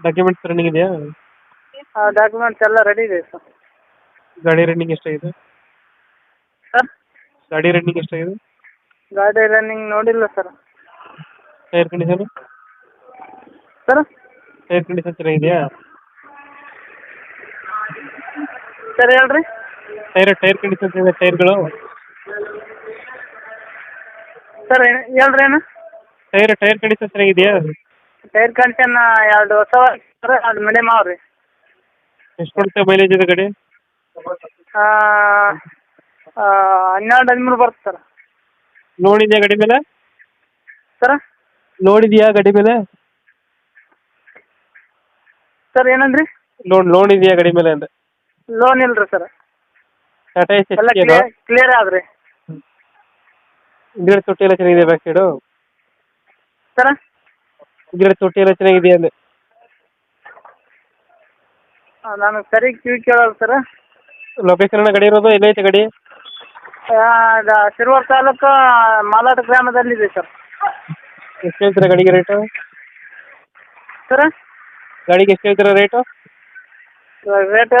Documents running ಇದೆಯಾ? Documents ಎಲ್ಲ ready ಇದೆ ಸರ್ ಗಾಡಿ ರನ್ನಿಂಗ್ ಎಷ್ಟಾಗಿದೆ? ಸರ್ ಗಾಡಿ ರನ್ನಿಂಗ್ ಎಷ್ಟಾಗಿದೆ? ಗಾಡಿ ರನ್ನಿಂಗ್ ನೋಡಿಲ್ಲ sir tyre condition sir tyre condition ಚೆನ್ನಾಗಿದೆಯಾ? ಸರ್ ಹೇಳ್ರಿ. ಟೈರ್ ಟೈರ್ ಕಂಡೀಷನ್ ಚೆನ್ನಾಗಿದೆ ಟೈರ್ಗಳು ಸರ್ ಹೇಳ್ರಿ ಏನು ಟೈರ್ ಟೈರ್ ಕಂಡೀಷನ್ ಚೆನ್ನಾಗಿದೆಯಾ? ಟೈರ್ ಕಂಡೀಷನ್ ಎರಡು ಹೊಸ ಎರಡು ಮೀಡಿಯಮ್ ಅವ ರೀ ಎಷ್ಟು ಕೊಡುತ್ತೆ ಮೈಲೇಜ್ ಇದೆ ಗಾಡಿ? ಹನ್ನೆರಡು ಹದಿಮೂರು ಬರುತ್ತೆ ಸರ್. ನೋಡಿದ್ಯಾ ಗಾಡಿ ಮೇಲೆ? ಸರ್? ನೋಡಿದ್ಯಾ ಗಾಡಿ ಮೇಲೆ? ಸರ್ ಏನಂದ್ರಿ? ಲೋನ್ ಲೋನ್ ಇದೆಯಾ ಗಾಡಿ ಮೇಲೆ ಅಂದ್ರೆ ಲೋನ್ ಇಲ್ಲ ರೀ ಸರ್. ಟಾಟಾ ಎಸ್ ಎಲ್ಲ ಕ್ಲಿಯರ್ ಕ್ಲಿಯರ್ ಆದ್ರಿ. ಹಿಂದ್ಗಡೆ ತೊಟ್ಟಿ ಎಲ್ಲ ಚೆನ್ನಾಗಿದೆ ಬ್ಯಾಕ್ ಸೈಡು ಸರ್? ಹಿಂದ್ಗಡೆ ತೊಟ್ಟಿ ಎಲ್ಲ ಚೆನ್ನಾಗಿದೆಯಾ ಅಂದೆ. ನಾನು ಸರಿ ಕಿವಿ ಕೇಳಲ್ಲ ಸರ್. ಲೊಕೇಶನ್ ಗಾಡಿ ಇರೋದು ಎಲ್ಲೈತೆ ಗಾಡಿ? ಶಿರ್ವರ್ ತಾಲೂಕು ಮಾಲಾಟ ಗ್ರಾಮದಲ್ಲಿದೆ ಸರ್. ಎಷ್ಟು ಹೇಳ್ತೀರಾ ಗಾಡಿಗೆ ರೇಟು ಸರ್? ಗಾಡಿಗೆ ಎಷ್ಟು ಹೇಳ್ತೀರಾ ರೇಟು ರೇಟ್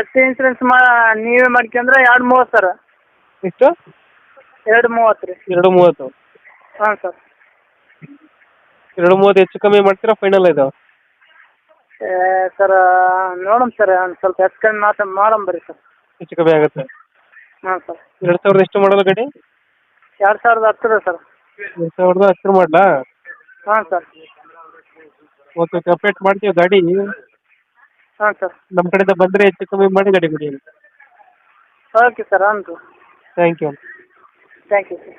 ಎಸ್ ಇನ್ಸೂರೆನ್ಸ್ ಮಾ ನೀವೇ ಮಾಡ್ಕೊಂಡ್ರೆ ಎರಡು ಮೂವತ್ತು ಸರ್. ಎಷ್ಟು? ಎರಡು ಮೂವತ್ತು ರೀ. ಎರಡು ಮೂವತ್ತು. ಹಾಂ ಸರ್. ಎರಡು ಮೂವತ್ತು ಹೆಚ್ಚು ಕಮ್ಮಿ ಮಾಡ್ತೀರಾ ಫೈನಲ್ ಇದು? ಸರ್ ನೋಡೋಣ ಸರ್ ಒಂದು ಸ್ವಲ್ಪ ಹೆಚ್ಚು ಕಮ್ಮಿ ಮಾತು ಮಾಡಮ್ ಬರ್ರಿ ಸರ್. ಹೆಚ್ಚು ಕಮ್ಮಿ ಆಗುತ್ತೆ. ಹಾಂ ಸರ್. ಎರಡು ಸಾವಿರದ ಎಷ್ಟು ಮಾಡಲ್ಲ ಗಾಡಿ? ಎರಡು ಸಾವಿರದ ಹತ್ತರ ಸರ್. ಎರಡು ಸಾವಿರದ ಹತ್ತಿರ ಮಾಡಲಾ? ಹಾಂ ಸರ್. ಓಕೆ ಓಕೆ ಅಪ್ಡೇಟ್ ಮಾಡ್ತೀವಿ ಗಾಡಿ. ಹಾಂ ಸರ್. ನಮ್ಮ ಕಡೆಯಿಂದ ಬಂದರೆ ಹೆಚ್ಚು ಕಮ್ಮಿ ಮಾಡಿ ಗಾಡಿ ಬಿಡಿ ಓಕೆ ಸರ್ ಅಂತು thank you thank you sir